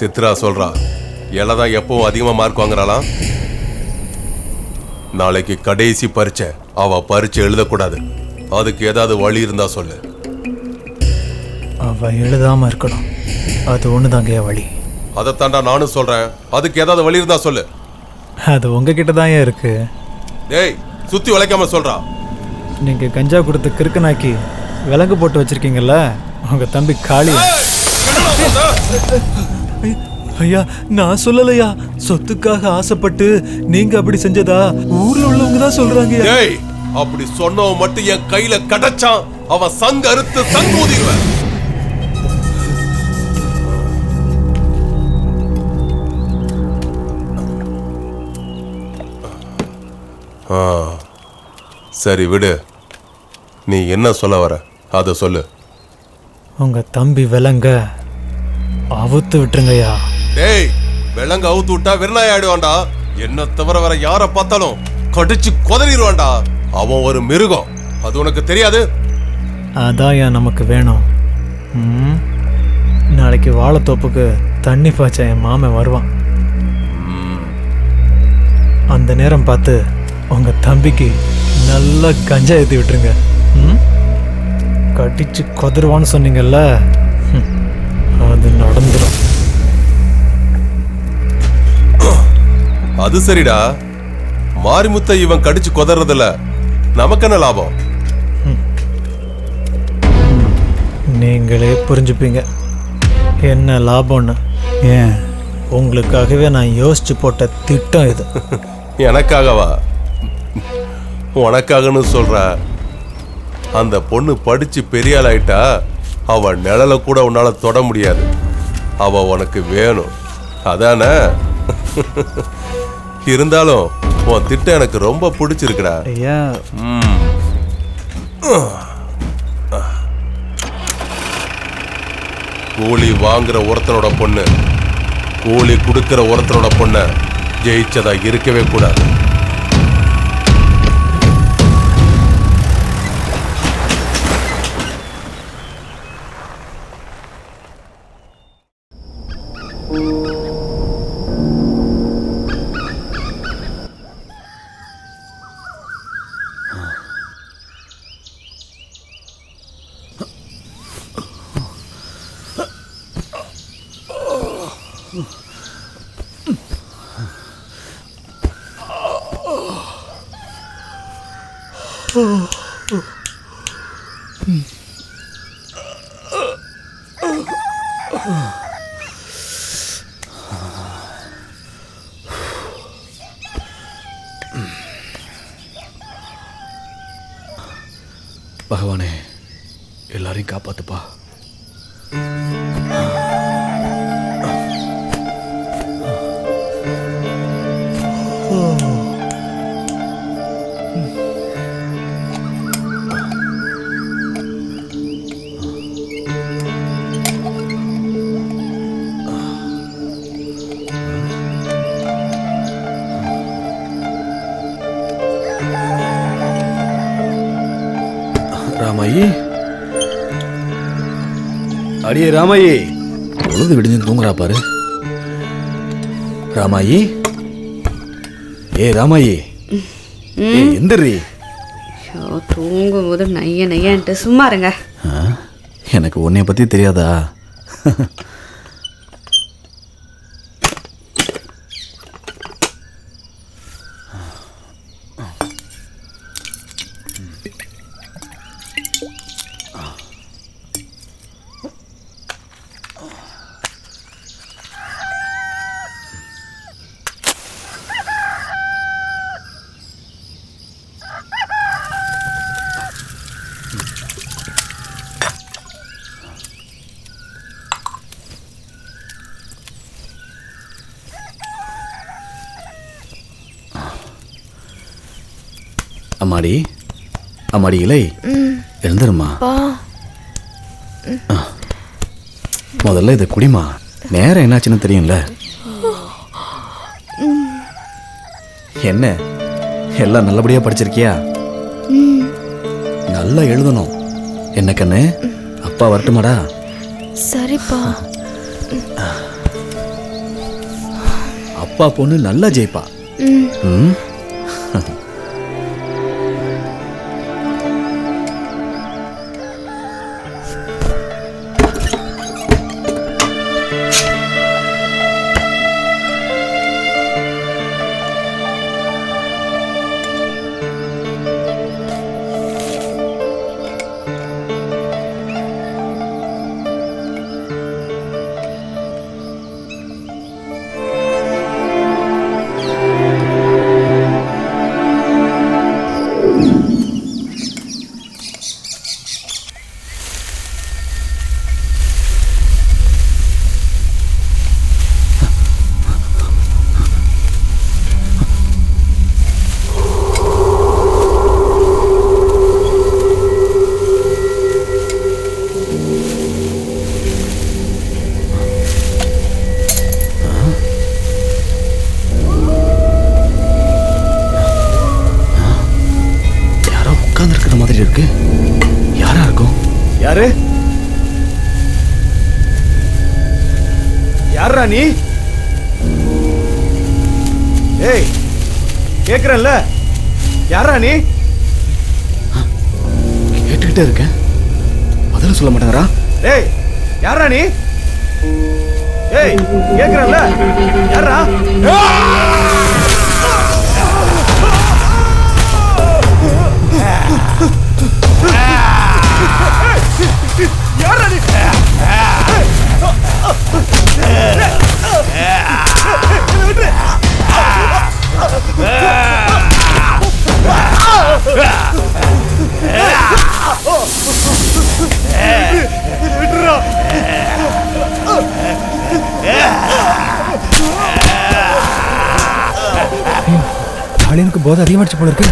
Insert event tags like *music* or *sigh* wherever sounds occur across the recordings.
சித்ரா சொல்றா தான் எப்பவும் அதிகமா மார்க் வாங்குறாளாம். நாளைக்கு கடைசி பரீட்சை. அவ பரீட்சை எழுதக்கூடாது. அதுக்கு ஏதாவது வழி இருந்தா சொல்லு. அவ எழுதாம இருக்கணும். அது ஒண்ணுதாங்கய்யா வழி. அதைத்தாண்டா நானும் சொல்றேன். அதுக்கு ஏதாவது வழி இருந்தா சொல்லு. அது உங்ககிட்ட தான் இருக்கு. டேய் சுத்தி உழைக்காம சொல்றா. நீங்க கஞ்சா கொடுத்து கிறுக்கனாக்கி விலங்கு போட்டு வச்சிருக்கீங்கல்ல உங்க தம்பி காளி ஐயா நான் சொல்லலையா? சொத்துக்காக ஆசைப்பட்டு நீங்க அப்படி செஞ்சதா? ஊர்ல உள்ளவங்க தான் சொல்றாங்க டேய் அப்படி சொன்னவன் மட்டும் என் கையில கிடைச்சான். அவன் சங்க அறுத்து சங்க ஊதிடுவேன். ஆ, சரி விடு. நீ என்ன சொல்ல வர? அதை சொல்லு. உங்க தம்பி விலங்க. அவுத்து விட்டுருங்கய்யா. டேய் விலங்கு அவுத்து விட்டா வெறுநாய் ஆயிடுவான்டா. என்ன தவிர வேற யார பார்த்தாலும் கடிச்சு கொதறிடுவான்டா. அவன் ஒரு மிருகம். அது உனக்கு தெரியாது? அதான் ஏன் நமக்கு வேணும். ம்? நாளைக்கு வாழைத்தோப்புக்கு தண்ணி பாய்ச்ச என் மாமன் வருவான். அந்த நேரம் பார்த்து உங்க தம்பிக்கு நல்லா கஞ்சா ஏற்றி விட்டுருங்க. ம்? கடிச்சு கொதருவான்னு சொன்னீங்கல்ல. அது நடந்துடும் அது சரிடா. மாரிமுத்தை இவன் கடிச்சு கொதறதில்ல நமக்கு என்ன லாபம் நீங்களே புரிஞ்சுப்பீங்க. என்ன லாபம்னு? ஏன்? உங்களுக்காகவே நான் யோசிச்சு போட்ட திட்டம் இது. *laughs* எனக்காகவா? உனக்காகன்னு சொல்ற அந்த பொண்ணு படிச்சு பெரிய ஆள் ஆயிட்டா அவ நிழல கூட உன்னால தொட முடியாது. அவ உனக்கு வேணும். அதானே? இருந்தாலும் உன் திட்டம் எனக்கு ரொம்ப பிடிச்சிருக்குடா. ஐயா. ம். கூலி வாங்குற ஒருத்தனோட பொண்ணு கூலி கொடுக்கிற ஒருத்தனோட பொண்ண ஜெயிச்சதா இருக்கவே கூடாது. பகவானே எல்லாரையும் காப்பாத்துப்பா. அடியே ராமாயி. பொழுது விடிஞ்சு தூங்குறா பாரு. ராமாயி. ஏ ராமாயி. ஏ எந்திரி. ஐயோ தூங்கும்போது நைய நையன்ட்டு. சும்மா இருங்க. எனக்கு உன்னைய பத்தி தெரியாதா? அம்மாடி. அம்மாடி இலை. எழுந்துருமா. முதல்ல இதை குடிமா நேரம் என்னாச்சுன்னு தெரியும்ல. என்ன? எல்லாம் நல்லபடியா படிச்சிருக்கியா? நல்லா எழுதணும். என்ன கண்ணு? அப்பா வரட்டுமாடா? சரிப்பா. அப்பா பொண்ணு நல்லா ஜெயிப்பா. ம். யாரா நீ? ஏய் கேக்குறேன்ல. யாரா நீ? கேட்டுக்கிட்டே இருக்கேன். பதில சொல்ல மாட்டேங்கிறா ஏய் யாரா நீ? ஏய் கேக்குறேன்ல. யாரா யாரா ஸ்டாலினுக்கு போதை அதிகமாகிடுச்சு போல இருக்கு.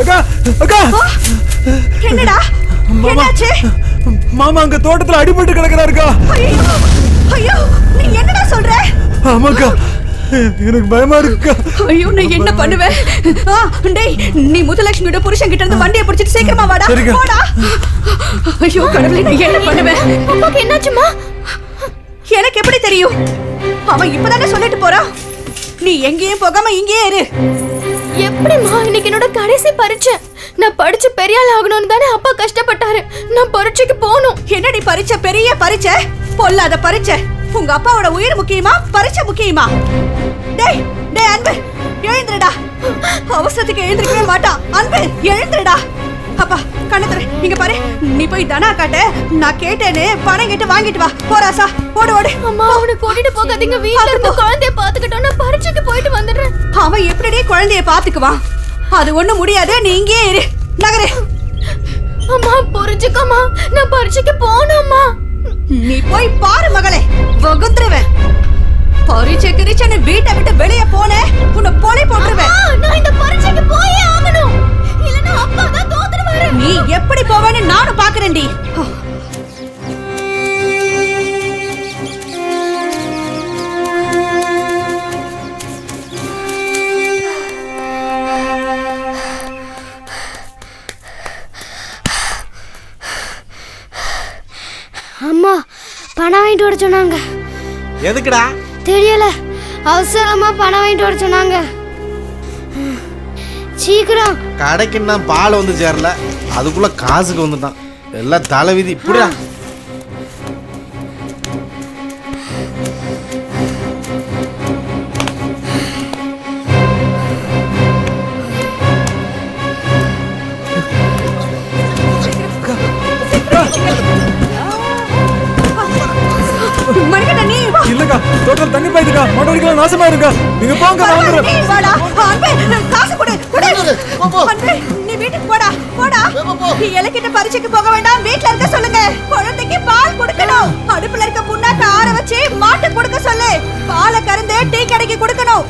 அக்கா அக்கா! என்னடா? என்னாச்சு? மாமா அங்க தோட்டத்துல அடிபட்டு கிடக்குறாருக்கா. ஐயோ ஐயோ நீ என்னடா சொல்ற? ஆமாக்கா எனக்கு பயமா இருக்குக்கா. ஐயோ நான் என்ன பண்ணுவேன்? டேய் நீ முத்துலட்சுமியோட புருஷன் கிட்ட இருந்து வண்டியை பிடிச்சிட்டு சீக்கிரமா வாடா. போடா. ஐயோ கடவுளே நான் என்ன பண்ணுவேன்? அப்பாக்கு என்னாச்சுமா எனக்கு எப்படி தெரியும்? அவன் இப்பதானே சொல்லிட்டு போறான் நீ எங்கேயும் போகாம இங்கேயே இரு. எப்படிம்மா இன்னைக்கு என்னோட கடைசி பரீட்சை. நான் படிச்சு பெரிய ஆள் ஆகணும்னு தானே அப்பா கஷ்டப்பட்டாரு. நான் பரீட்சைக்கு போகணும். என்னடி பரீட்சை? பெரிய பரீட்சை? பொல்லாத பரீட்சை. உங்க அப்பாவோட உயிர் முக்கியமா? பரீட்சை முக்கியமா? டேய் டேய் அன்பு. எழுந்துடா அவசரத்துக்கு எழுந்திருக்கவே மாட்டான். அன்பு எழுந்துடா அப்பா கண்ணத்துல இங்க பாரு. நீ போய் தனா காட்ட. நான் கேட்டேன்னு பணம் கேட்டு வாங்கிட்டு வா. போராசா ஓடு ஓடு. அம்மா அவனை கூட்டிட்டு போகாதீங்க. வீட்ல இருந்து குழந்தைய பாத்துக்கிட்டோம் நான் பரீட்சைக்கு போயிட்டு வந்துடுறேன். அவன் எப்படிடே குழந்தைய பாத்துக்குவான் அது ஒண்ணும் முடியாது. நீ இங்கேயே இரு. நகரு. அம்மா புரிஞ்சுக்கோமா நான் பரீட்சைக்கு போகணும்மா. நீ போய் பாரு மகளே. வகுத்துருவேன் பரீட்சை கிரிச்சன்னு வீட்டை விட்டு வெளியே போனே உன்னை போலே போட்டுருவேன். போவேன்னு நானும் பாக்குறேன்டி. அம்மா பணம் வாங்கிட்டு வர சொன்னாங்க. எதுக்குடா? தெரியல அவசரமா பணம் வாங்கிட்டு வர சொன்னாங்க. சீக்கிரம். கடைக்கு இன்னும் பால் வந்து சேரல. அதுக்குள்ள காசுக்கு வந்துட்டான். எல்லாம் தலைவிதி இப்படியா இல்லக்கா தோட்டத்தில் தண்ணி பாய்துக்கா மண்டபடிக்கலாம் நாசமா இருக்கா? நீங்க போங்க நான் காசு கொடு கொடு. அன்பே நீ வீட்டுக்கு போடா. போடா. இலக்கிட்ட பரீட்சைக்கு போக வேண்டாம். வீட்ல இருக்க சொல்லுங்க. குழந்தைக்கு பால் கொடுக்கணும். அடுப்புல இருக்க புண்ணாக்க ஆற வச்சு மாட்டு கொடுக்க சொல்லு. பாலை கருந்து டீ கடைக்கு கொடுக்கணும்.